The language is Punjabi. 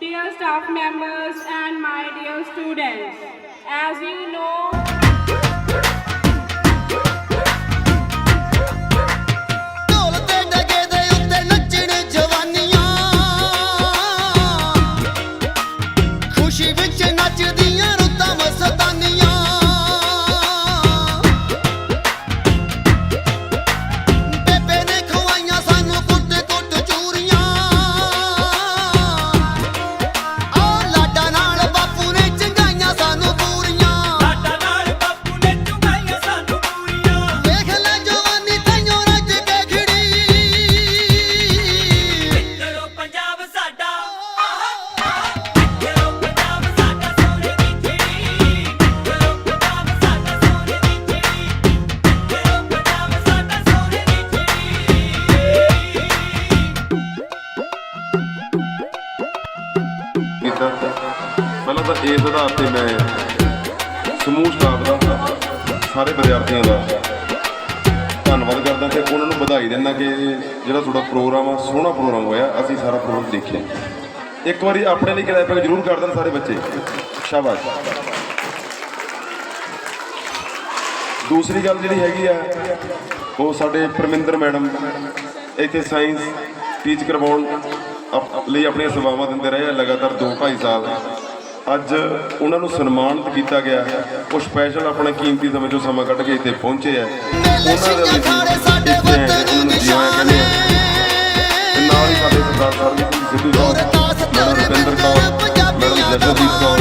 dear staff members and my dear students. As you know, ਪਹਿਲਾਂ ਤਾਂ ਇਸ ਆਧਾਰ ਤੇ ਮੈਂ ਸਮੂਹ ਸਟਾਫ ਦਾ, ਸਾਰੇ ਵਿਦਿਆਰਥੀਆਂ ਦਾ ਧੰਨਵਾਦ ਕਰਦਾ ਤੇ ਉਹਨਾਂ ਨੂੰ ਵਧਾਈ ਦਿੰਦਾ ਕਿ ਜਿਹੜਾ ਤੁਹਾਡਾ ਪ੍ਰੋਗਰਾਮ ਆ, ਸੋਹਣਾ ਪ੍ਰੋਗਰਾਮ ਹੋਇਆ, ਅਸੀਂ ਸਾਰਾ ਪ੍ਰੋਗਰਾਮ ਦੇਖਿਆ। ਇੱਕ ਵਾਰੀ ਆਪਣੇ ਲਈ ਕਲੈਪਿੰਗ ਜ਼ਰੂਰ ਕਰ ਦੇਣ ਸਾਰੇ ਬੱਚੇ। ਸ਼ਾਬਾਸ਼। ਦੂਸਰੀ ਗੱਲ ਜਿਹੜੀ ਹੈਗੀ ਆ, ਉਹ ਸਾਡੇ ਪਰਮਿੰਦਰ ਮੈਡਮ, ਇੱਥੇ ਸਾਇੰਸ ਟੀਚ ਕਰਵਾਉਣ ਲਈ ਆਪਣੀਆਂ ਸੇਵਾਵਾਂ ਦਿੰਦੇ ਰਹੇ ਆ ਲਗਾਤਾਰ 2 ਢਾਈ ਸਾਲ। ਅੱਜ ਉਹਨਾਂ ਨੂੰ ਸਨਮਾਨਿਤ ਕੀਤਾ ਗਿਆ। ਉਹ ਸਪੈਸ਼ਲ ਆਪਣੇ ਕੀਮਤੀ ਸਮੇਂ ਜੋ ਸਮਾਂ ਕੱਢ ਕੇ ਇੱਥੇ ਪਹੁੰਚੇ ਆ। ਉਹਨਾਂ ਦੇ ਲਈ ਨਾਲ ਹੀ ਸਾਡੇ ਸਰਦਾਰ ਸਾਹਿਬ ਸਿੱਧੂ ਸਾਹਿਬ ਮੈਡਮ ਰੁਪਿੰਦਰ ਕੌਰ, ਮੈਡਮ ਜਸ਼ਨਦੀਪ ਕੌਰ